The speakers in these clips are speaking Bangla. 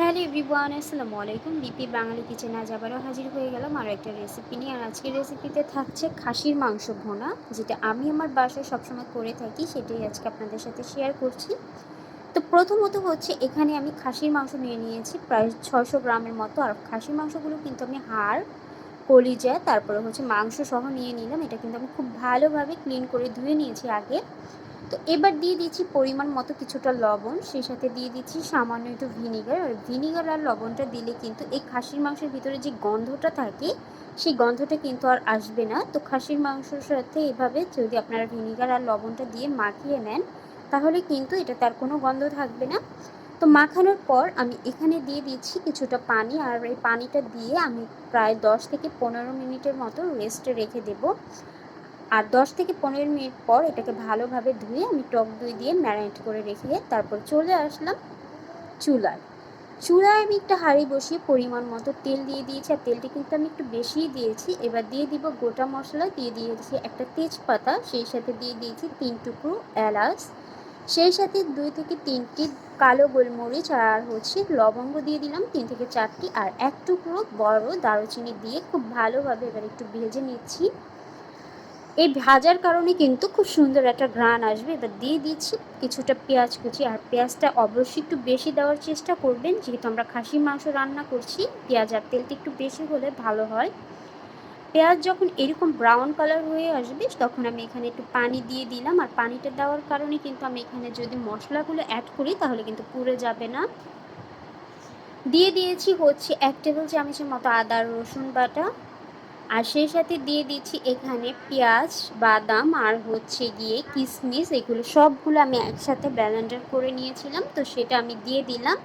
হ্যালো এভরিওয়ান, আসসালামু আলাইকুম। বিপি বাঙালি কিচেন আজ আবারও হাজির হয়ে গেলাম আরও একটা রেসিপি নিয়ে। আর আজকের রেসিপিতে থাকছে খাসির মাংস ভোনা, যেটা আমি আমার বাসায় সবসময় করে থাকি, সেটাই আজকে আপনাদের সাথে শেয়ার করছি। তো প্রথমত হচ্ছে, এখানে আমি খাসির মাংস নিয়ে নিয়েছি, প্রায় ছশো গ্রামের মতো। আর খাসির মাংসগুলো কিন্তু আমি হাড়, কলিজা, তারপরে হচ্ছে মাংস সহ নিয়ে নিলাম। এটা কিন্তু আমি খুব ভালোভাবে ক্লিন করে ধুয়ে নিয়েছি আগে। তো এবার দিয়ে দিচ্ছি পরিমাণ মতো কিছুটা লবণ, সেই সাথে দিয়ে দিচ্ছি সামান্য একটু ভিনিগার। আর ভিনিগার আর লবণটা দিলে কিন্তু এই খাসির মাংসের ভিতরে যে গন্ধটা থাকে, সেই গন্ধটা কিন্তু আর আসবে না। তো খাসির মাংসের সাথে এভাবে যদি আপনারা ভিনিগার আর লবণটা দিয়ে মাখিয়ে নেন, তাহলে কিন্তু এটা তার কোনো গন্ধ থাকবে না। তো মাখানোর পর আমি এখানে দিয়ে দিচ্ছি কিছুটা পানি, আর এই পানিটা দিয়ে আমি প্রায় দশ থেকে পনেরো মিনিটের মতো রেস্টে রেখে দেবো। আর দশ থেকে পনেরো মিনিট পর এটাকে ভালোভাবে ধুয়ে আমি টক দই দিয়ে ম্যারিনেট করে রেখে তারপর চলে আসলাম চুলায়। চুলায় আমি একটা হাঁড়ি বসিয়ে পরিমাণ মতো তেল দিয়ে দিয়েছি আর তেলটা কিন্তু আমি একটু বেশিই দিয়েছি। এবার দিয়ে দিব গোটা মশলা, দিয়ে দিয়েছি একটা তেজপাতা, সেই সাথে দিয়ে দিয়েছি তিন টুকরো এলাচ, সেই সাথে দুই থেকে তিনটি কালো গোলমরিচ আর হচ্ছে লবঙ্গ দিয়ে দিলাম তিন থেকে চারটি, আর এক টুকরো বড় দারুচিনি দিয়ে খুব ভালোভাবে এবার একটু ভেজে নিচ্ছি। এই ভাজার কারণে কিন্তু খুব সুন্দর একটা ঘ্রাণ আসবে। এবার দিয়ে দিচ্ছি কিছুটা পেঁয়াজ কুচি। আর পেঁয়াজটা অবশ্যই একটু বেশি দেওয়ার চেষ্টা করবেন। যেহেতু আমরা খাসির মাংস রান্না করছি, পেঁয়াজ আর তেলটা একটু বেশি হলে ভালো হয়। পেঁয়াজ যখন এরকম ব্রাউন কালার হয়ে আসবে, তখন আমি এখানে একটু পানি দিয়ে দিলাম। আর পানিটা দেওয়ার কারণে কিন্তু আমি এখানে যদি মশলাগুলো অ্যাড করি, তাহলে কিন্তু পুড়ে যাবে না। দিয়ে দিয়েছি হচ্ছে এক টেবিল চামচের মতো আদা, রসুন বাটা। আর সেই সাথে দিয়ে দিচ্ছি এখানে পেঁয়াজ, বাদাম আর হচ্ছে গিয়ে কিশমিশ এগুলো সবগুলো আমি একসাথে ব্যালেন্ডার করে নিয়েছিলাম, তো সেটা আমি দিয়ে দিলাম।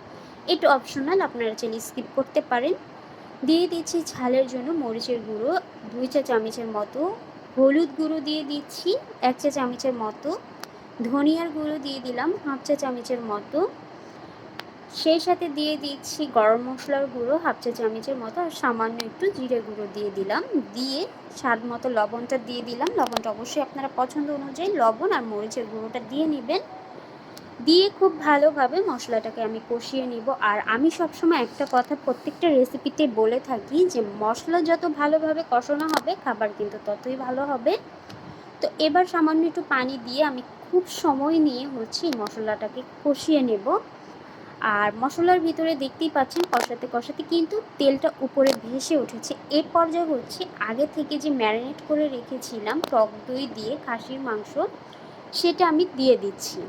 এটা অপশনাল আপনারা চাইলে স্কিপ করতে পারেন। দিয়ে দিচ্ছি ঝালের জন্য মরিচের গুঁড়ো, দুই চা চামচের মতো। হলুদ গুঁড়ো দিয়ে দিচ্ছি এক চা চামচের মতো। ধনিয়ার গুঁড়ো দিয়ে দিলাম, হাফ চা চামচের মতো। সেই সাথে দিয়ে দিচ্ছি গরম মশলার গুঁড়ো, হাফ চা চামচের মতো, আর সামান্য একটু জিরে গুঁড়ো দিয়ে দিলাম। দিয়ে স্বাদ মতো লবণটা দিয়ে দিলাম। লবণটা অবশ্যই আপনারা পছন্দ অনুযায়ী লবণ আর মরিচের গুঁড়োটা দিয়ে নেবেন। দিয়ে খুব ভালোভাবে মশলাটাকে আমি কষিয়ে নিব। আর আমি সবসময় একটা কথা প্রত্যেকটা রেসিপিতে বলে থাকি যে, মশলা যত ভালোভাবে কষানো হবে, খাবার কিন্তু ততই ভালো হবে। তো এবার সামান্য একটু পানি দিয়ে আমি খুব সময় নিয়ে হচ্ছে মশলাটাকে কষিয়ে নেব। আর মশলার ভিতরে দেখতেই পাচ্ছেন কষাতে কষাতে কিন্তু তেলটা উপরে ভেসে উঠেছে। এর পর্যায়ে হচ্ছে, আগে থেকে যে ম্যারিনেট করে রেখেছিলাম টক দই দিয়ে খাসির মাংস, সেটা আমি দিয়ে দিচ্ছি।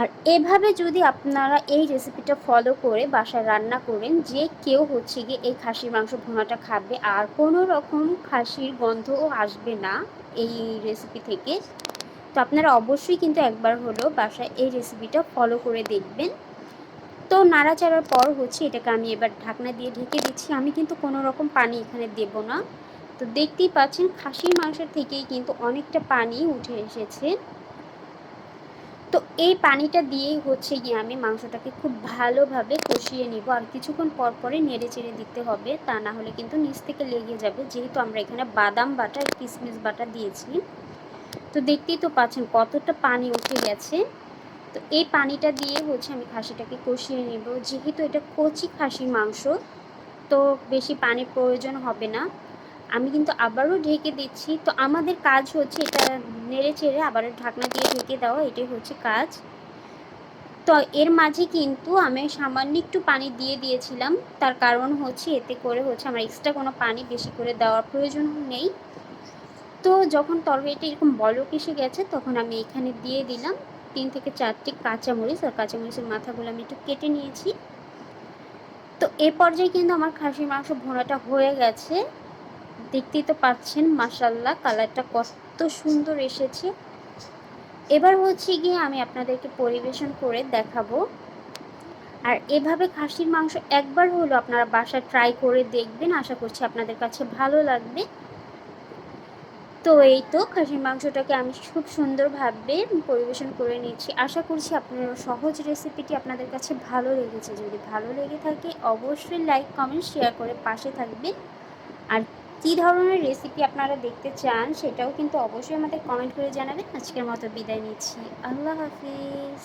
আর এভাবে যদি আপনারা এই রেসিপিটা ফলো করে বাসায় রান্না করেন, যে কেউ হচ্ছে গিয়ে এই খাসির মাংস ভুনাটা খাবে, আর কোনো রকম খাসির গন্ধও আসবে না এই রেসিপি থেকে। তো আপনারা অবশ্যই কিন্তু একবার হলেও বাসায় এই রেসিপিটা ফলো করে দেখবেন। তো নাড়াচাড়ার পর হচ্ছে এটাকে আমি এবার ঢাকনা দিয়ে ঢেকে দিচ্ছি। আমি কিন্তু কোনো রকম পানি এখানে দেব না। তো দেখতেই পাচ্ছেন খাসির মাংসের থেকেই কিন্তু অনেকটা পানি উঠে এসেছে। তো এই পানিটা দিয়েই হচ্ছে গিয়ে আমি মাংসটাকে খুব ভালোভাবে কষিয়ে নিব। আর কিছুক্ষণ পর পরে নেড়ে চেড়ে দিতে হবে। তা না হলে কিন্তু নিচ থেকে লেগে যাবে। যেহেতু আমরা এখানে বাদাম বাটা কিশমিশ বাটা দিয়েছি। তো দেখতেই তো পাচ্ছেন কতটা পানি উঠে গেছে। তো এই পানিটা দিয়ে হচ্ছে আমি খাসিটাকে কষিয়ে নেব। যেহেতু এটা কচি খাসির মাংস, তো বেশি পানির প্রয়োজন হবে না। আমি কিন্তু আবারও ঢেকে দিচ্ছি। তো আমাদের কাজ হচ্ছে এটা নেড়ে চেড়ে আবারও ঢাকনা দিয়ে ঢেকে দেওয়া, এটাই হচ্ছে কাজ। তো এর মাঝে কিন্তু আমি সামান্য একটু পানি দিয়ে দিয়েছিলাম। তার কারণ হচ্ছে এতে করে হচ্ছে আমার এক্সট্রা কোনো পানি বেশি করে দেওয়ার প্রয়োজন নেই। তো যখন তরকারিটা এরকম বলক এসে গেছে, তখন আমি এখানে দিয়ে দিলাম তিন থেকে চারটি কাঁচামরিচ। আর কাঁচামরিচের মাথাগুলো আমি একটু কেটে নিয়েছি। তো এ পর্যায়ে কিন্তু আমার খাসির মাংস ভোনাটা হয়ে গেছে। দেখতেই তো পাচ্ছেন মাসাল্লাহ কালারটা কত সুন্দর এসেছে। এবার হচ্ছে গিয়ে আমি আপনাদেরকে পরিবেশন করে দেখাবো। আর এভাবে খাসির মাংস একবার হলো আপনারা বাসায় ট্রাই করে দেখবেন। আশা করছি আপনাদের কাছে ভালো লাগবে। তো এই তো খাসির মাংসটাকে আমি খুব সুন্দরভাবে পরিবেশন করে নিচ্ছি আশা করছি আপনার সহজ রেসিপিটি আপনাদের কাছে ভালো লেগেছে। যদি ভালো লেগে থাকে, অবশ্যই লাইক কমেন্ট শেয়ার করে পাশে থাকবেন। আর কী ধরনের রেসিপি আপনারা দেখতে চান, সেটাও কিন্তু অবশ্যই আমাদের কমেন্ট করে জানাবেন। আজকের মতো বিদায় নিচ্ছি। আল্লাহ হাফিজ।